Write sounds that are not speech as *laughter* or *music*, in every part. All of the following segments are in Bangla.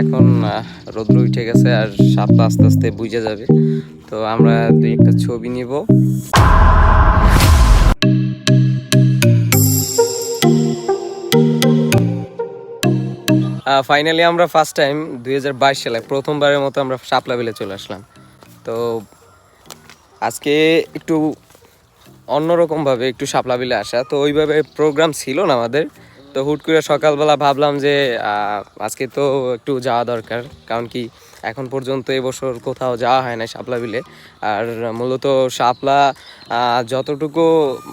এখন রৌদ্র উঠে গেছে আর সাপলা আস্তে আস্তে বুঝে যাবে। তো আমরা দুই একটা ছবি নিব। ফাইনালি আমরা ফার্স্ট টাইম দুই হাজার বাইশ সালে প্রথমবারের মতো আমরা শাপলা বিলে চলে আসলাম। তো আজকে একটু অন্যরকমভাবে একটু শাপলা বিলে আসা। তো ওইভাবে প্রোগ্রাম ছিল না আমাদের। তো হুট করে সকালবেলা ভাবলাম যে আজকে তো একটু যাওয়া দরকার। কারণ কি, এখন পর্যন্ত এবছর কোথাও যাওয়া হয় না শাপলা বিলে। আর মূলত শাপলা যতটুকু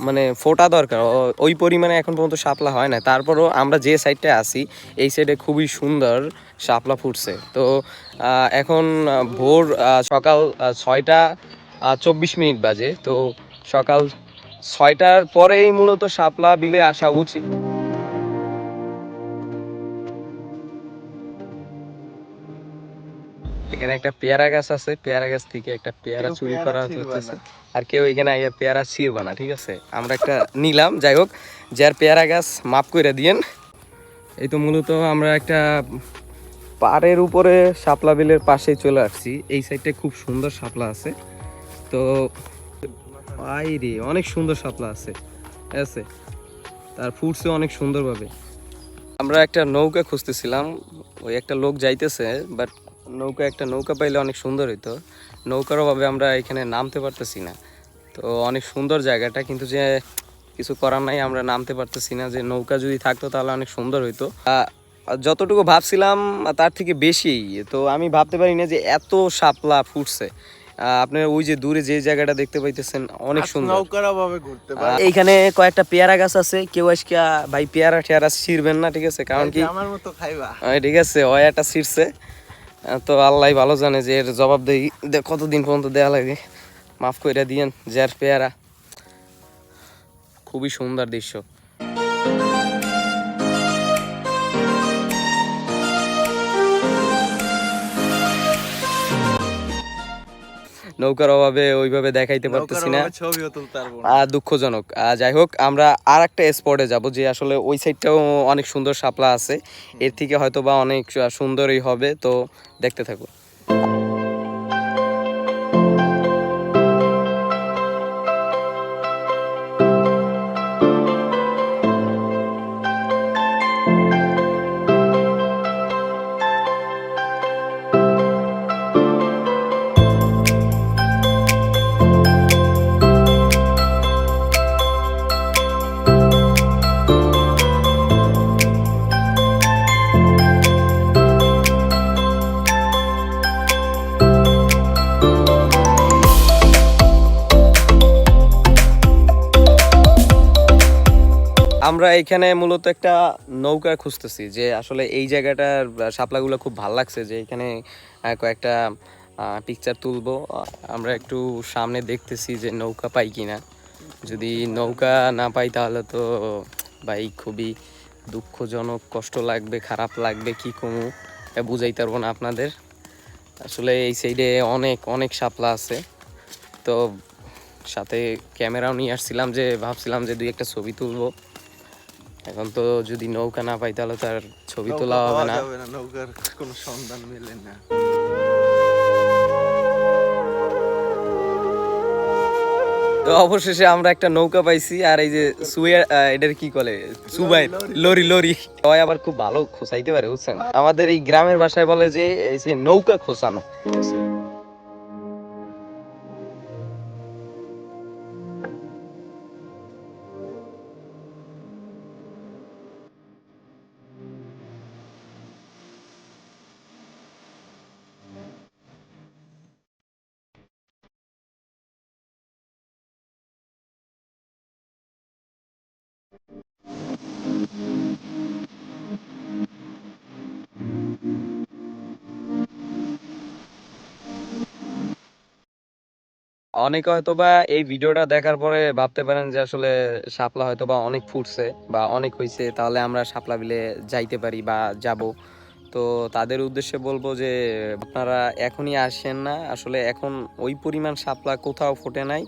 মানে ফোটা দরকার ওই পরিমাণে এখন পর্যন্ত শাপলা হয় না তারপরও আমরা যে সাইডটায় আসি এই সাইডে খুবই সুন্দর শাপলা ফুটছে। তো এখন ভোর সকাল ছয়টা চব্বিশ মিনিট বাজে। তো সকাল ছয়টার পরেই মূলত শাপলা বিলে আসা উচিত। এখানে একটা পেয়ারা গাছ আছে পেয়ারা গাছ থেকে একটা পেয়ারা চুরি করা হচ্ছে আর কেউ এখানে আইয়া পেয়ারা ছিঁড়বা না ঠিক আছে? আমরা একটা নিলাম যাই হোক যার পেয়ারা গাছ মাপ করে দিয়েন। এই তো মূলত আমরা একটা পাড়ের উপরে শাপলা বিলের পাশেই চলে আসছি। এই সাইডটা খুব সুন্দর শাপলা আছে। তো আই রে অনেক সুন্দর শাপলা আছে আছে? তার ফুটছে অনেক সুন্দরভাবে। আমরা একটা নৌকা খুঁজতেছিলাম ওই একটা লোক যাইতেছে বাট নৌকা একটা নৌকা পাইলে অনেক সুন্দর হইতো। নৌকার অভাবে আমরা এখানে নামতে পারতেছি না। তো অনেক সুন্দর জায়গাটা কিন্তু যে কিছু করার নাই আমরা নামতে পারতেছি না। যে নৌকা যদি থাকতো তাহলে অনেক সুন্দর হইতো। যতটুকু ভাবছিলাম তার থেকে বেশি। তো আমি ভাবতে পারি না যে এত শাপলা ফুটছে। আহ, আপনার ওই যে দূরে যে জায়গাটা দেখতে পাইতেছেন অনেক সুন্দর। ঘুরতে এইখানে কয়েকটা পেয়ারা গাছ আছে। কেউ আজকে ভাই পেয়ারা টেয়ারা ছিঁড়বেন না ঠিক আছে? কারণ কি? আমার মতো খাইবা। ঠিক আছে ওই একটা ছিঁড়ছে। তো আল্লাহ ভালো জানে যে এর জবাব দেই কতদিন পর্যন্ত দেওয়া লাগে। মাফ করে দিয়েন যার পেয়ারা। খুবই সুন্দর দৃশ্য। নৌকার অভাবে ওইভাবে দেখাইতে পারতেছি না। আর ছবিও তুলতে পারব না। আহ, দুঃখজনক। আহ, যাই হোক আমরা আর একটা স্পটে যাব যে আসলে ওই সাইডটাও অনেক সুন্দর শাপলা আছে। এর থেকে হয়তো বা অনেক সুন্দরই হবে তো দেখতে থাকো আমরা এখানে মূলত একটা নৌকা খুঁজতেছি যে আসলে এই জায়গাটার আহ, শাপলাগুলো খুব ভালো লাগছে যে এখানে কয়েকটা পিকচার তুলবো। আমরা একটু সামনে দেখতেছি যে নৌকা পাই কিনা। যদি নৌকা না পাই তাহলে তো ভাই খুবই দুঃখজনক কষ্ট লাগবে খারাপ লাগবে কি কমু? এটা বুঝাইতে পারব না আপনাদের। আসলে এই সাইডে অনেক অনেক শাপলা আছে। তো সাথে ক্যামেরাও নিয়ে আসছিলাম যে ভাবছিলাম যে দুই একটা ছবি তুলবো। এখন তো যদি নৌকা না পাই তাহলে তার ছবি তোলা হবে না। নৌকার কোনো সন্ধান মেলে না। তো অবশেষে আমরা একটা নৌকা পাইছি আর এই যে সুয়ে আহ, এটার কি বলে? সুবাই লরি লরি। সবাই আবার খুব ভালো খোসাইতে পারে বুঝছেন? আমাদের এই গ্রামের ভাষায় বলে যে এই যে নৌকা খোসানো অনেকে হয়তো বা এই ভিডিওটা দেখার পরে ভাবতে পারেন যে আসলে সাপলা হয়তো বা অনেক ফুটছে বা অনেক হয়েছে তাহলে আমরা সাপলা বিলে যাইতে পারি বা যাব। তো তাদের উদ্দেশ্যে বলব যে আপনারা এখনই আসেন না। আসলে এখন ওই পরিমাণ শাপলা কোথাও ফোটে নাই।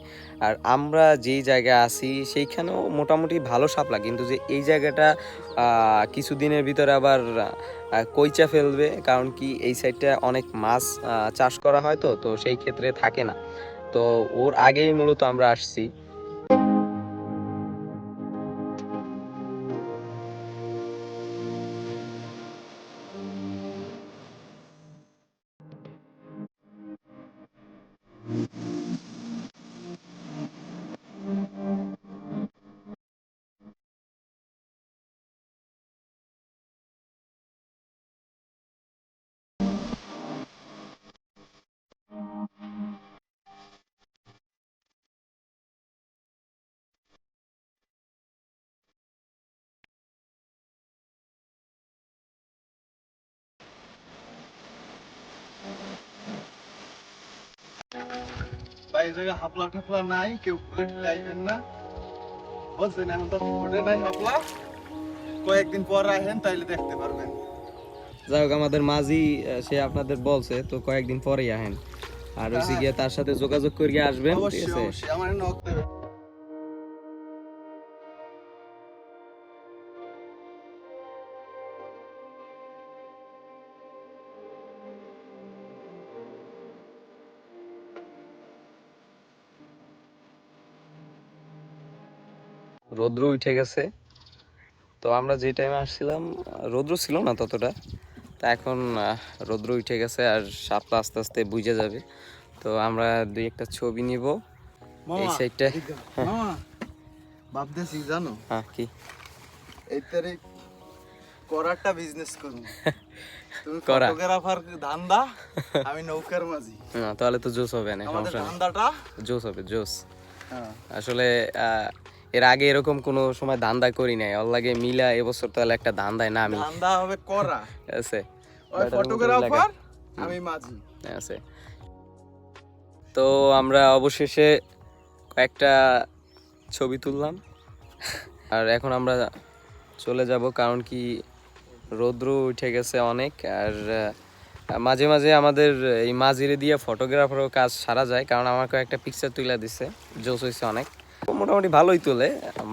আর আমরা যেই জায়গায় আছি, সেইখানেও মোটামুটি ভালো শাপলা। কিন্তু যে এই জায়গাটা কিছুদিনের ভিতরে আবার কইচা ফেলবে। কারণ কি, এই সাইডটা অনেক মাছ চাষ করা হয় তো তো সেই ক্ষেত্রে থাকে না। তো ওর আগেই মূলত আমরা আসছি। জায়গায় হাফলা নাই কেউ করে যাইবেন না। এখন তো ফোটে নাই হাফলা কয়েকদিন পর আসেন তাইলে দেখতে পারবেন। যাই হোক আমাদের মাঝি সে আপনাদের বলছে তো কয়েকদিন পরেই আহেন। আর ওই গিয়ে তার সাথে যোগাযোগ করিয়ে আসবেন ঠিক আছে? অবশ্যই আমার নক দেবে রৌদ্র উঠে গেছে। তো আমরা যে টাইমে আসছিলাম রৌদ্র ছিল না ততটা। তা এখন রৌদ্র উঠে গেছে আর সাপটা আস্তে আস্তে বুঝে যাবে। তো আমরা দুই একটা ছবি নিব। এই সাইডটা আও। ভাবতেছি জানো? হ্যাঁ কি? এই তারিখ করারটা বিজনেস করুন *laughs* তুমি ফটোগ্রাফার ধান্দা আমি নৌকার মাঝি। না, তাহলে তো জোস হবে না সমস্যা ধান্দাটা? জোস হবে জোস হ্যাঁ। আসলে আহ, এর আগে এরকম কোনো সময় ধান্দা করি নাই। ওর লাগে মিলা এবছর তাহলে একটা ধান্দায় না আমি। ধান্দা হবে করা। আছে। ওই ফটোগ্রাফার আমি মাঝি। আছে। তো আমরা অবশেষে কয়েকটা ছবি তুললাম। আর এখন আমরা চলে যাব কারণ কি রৌদ্র উঠে গেছে অনেক। আর মাঝে মাঝে আমাদের এই মাঝিরে দিয়ে ফটোগ্রাফারও কাজ সারা যায় কারণ আমার কয়েকটা পিকচার তুলে দিছে। জোস হয়েছে অনেক। মোটামুটি ভালোই তোলে।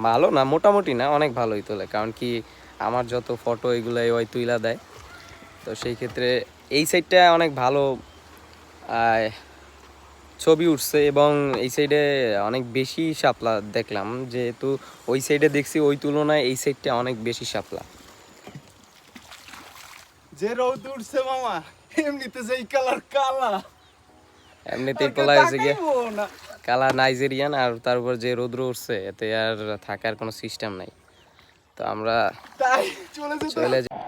ভালো না মোটামুটি না অনেক ভালোই তোলে। কারণ কি আমার যত ফটো এগুলো ওই তুইলা দেয় তো সেই ক্ষেত্রে এই সাইডটা অনেক ভালো ছবি উঠছে এবং এই সাইডে অনেক বেশি শাপলা দেখলাম। যেহেতু ওই সাইডে দেখছি ওই তুলনায় এই সাইডটা অনেক বেশি শাপলা। যে রোদ উঠছে মামা এমনিতে যেই কালার কালা। এমনিতেই আর কেউ হয়েছে গিয়ে। না। কালা নাইজেরিয়ান আর তার উপর যে রৌদ্র উঠছে এতে আর থাকার কোনো সিস্টেম নাই। তো আমরা চলে যাই।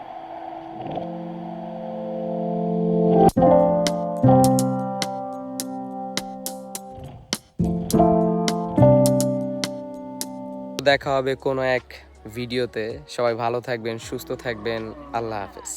দেখা হবে কোনো এক ভিডিওতে সবাই ভালো থাকবেন সুস্থ থাকবেন। আল্লাহ হাফেজ।